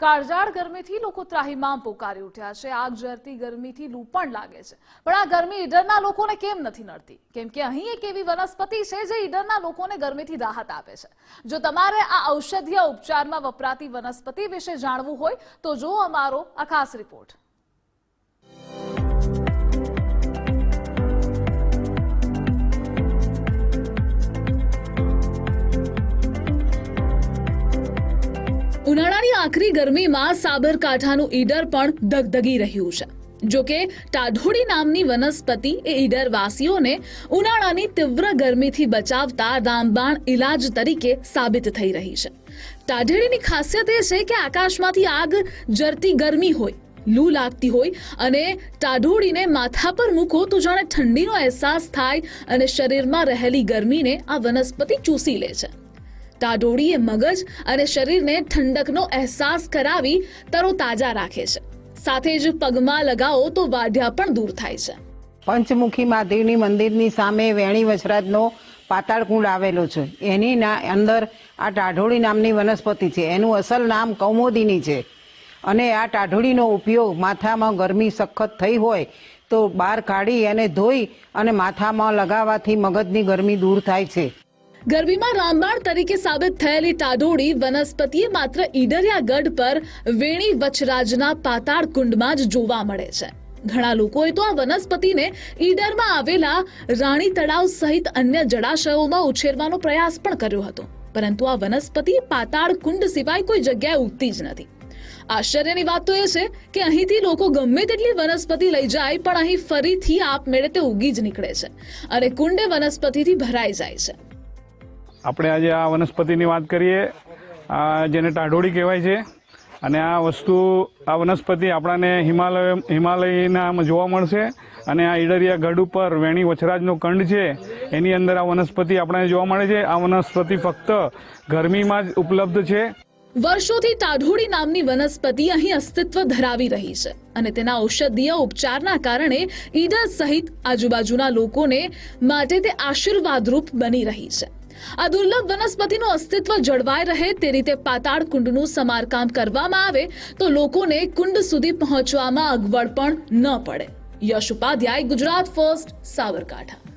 કાળઝાળ ગરમીથી લોકો ત્રાહીમામ પોકારી ઉઠ્યા છે. આગ ઝરતી ગરમીથી લૂ પણ લાગે છે. પણ આ ગરમી ઈડરના લોકોને કેમ નથી નડતી? કેમ કે અહીં એક એવી વનસ્પતિ છે જે ઈડરના લોકોને ગરમીથી રાહત આપે છે. જો તમારે આ ઔષધીય ઉપચારમાં વપરાતી વનસ્પતિ વિશે જાણવું હોય તો જો અમારો આ ખાસ રિપોર્ટ. ઉનાળાની આખરી ગરમીમાં સાબરકાંઠાનું ઈડર પણ ધગધગી રહ્યું છે. જોકે ટાઢોડી નામની વનસ્પતિ એ ઈડર વાસીઓને ઉનાળાની તીવ્ર ગરમીથી બચાવતા રામબાણ ઇલાજ તરીકે સાબિત થઈ રહી છે. ટાઢેડીની ખાસિયત એ છે કે આકાશમાંથી આગ જરતી ગરમી હોય, લૂ લાગતી હોય અને ટાઢોળીને માથા પર મૂકો તો જાણે ઠંડીનો અહેસાસ થાય અને શરીરમાં રહેલી ગરમીને આ વનસ્પતિ ચૂસી લે છે. ટાઢોળી એ મગજ અને શરીરને ઠંડકનો અહેસાસ કરાવી તરોતાજા રાખે છે. સાથે જ પગમાં લગાવો તો વાઢિયા પણ દૂર થાય છે. પંચમુખી મહાદેવની મંદિરની સામે વેણી વસરાજનો પાતાળકુંડ આવેલો છે. એની અંદર આ ટાઢોળી નામની વનસ્પતિ છે. એનું અસલ નામ કૌમોદિની છે. અને આ ટાઢોળીનો ઉપયોગ માથામાં ગરમી સખત થઈ હોય તો બહાર કાઢી અને ધોઈ અને માથામાં લગાવવાથી મગજની ગરમી દૂર થાય છે. ગરમીમાં રામબાણ તરીકે સાબિત થયેલી ટાઢોળી વનસ્પતિએ માત્ર ઈડરિયા ગઢ પર વેણી વચરાજના પાતાળ કુંડમાં જ જોવા મળે છે. ઘણા લોકોએ તો આ વનસ્પતિને ઈડરમાં આવેલા રાણી તળાવ સહિત અન્ય જળાશયોમાં ઉછેરવાનો પ્રયાસ પણ કર્યો હતો. પરંતુ આ વનસ્પતિ પાતાળ કુંડ સિવાય કોઈ જગ્યાએ ઉગતી જ નથી. આશ્ચર્યની વાત તો એ છે કે અહીંથી લોકો ગમે તેટલી વનસ્પતિ લઈ જાય, પણ અહીં ફરીથી આપમેળે તે ઉગી જ નીકળે છે અને કુંડે વનસ્પતિથી ભરાઈ જાય છે. આપણે આજે આ વનસ્પતિની વાત કરીએ. આ જેને ટાઢોળી કહેવાય છે. અને આ વસ્તુ, આ વનસ્પતિ આપણાને હિમાલય હિમાલયનામાં જોવા મળશે. અને આ ઈડરિયા ગઢ ઉપર વેણી વછરાજનો કંડ છે. એની અંદર આ વનસ્પતિ આપણને જોવા મળે છે. આ વનસ્પતિ ફક્ત ગરમીમાં જ ઉપલબ્ધ છે. વર્ષોથી ટાઢોળી નામની વનસ્પતિ અહીં અસ્તિત્વ ધરાવી રહી છે અને તેના ઔષધીય ઉપચારના કારણે ઈડર સહિત આજુબાજુના લોકોને માટે તે આશીર્વાદરૂપ બની રહી છે. આ દુર્લભ વનસ્પતિનું અસ્તિત્વ જળવાઈ રહે તે રીતે પાતાળ કુંડનું સમારકામ કરવામાં આવે તો લોકોને કુંડ સુધી પહોંચવામાં અગવડ પણ ન પડે. યશ ઉપાધ્યાય, ગુજરાત ફર્સ્ટ, સાબરકાંઠા.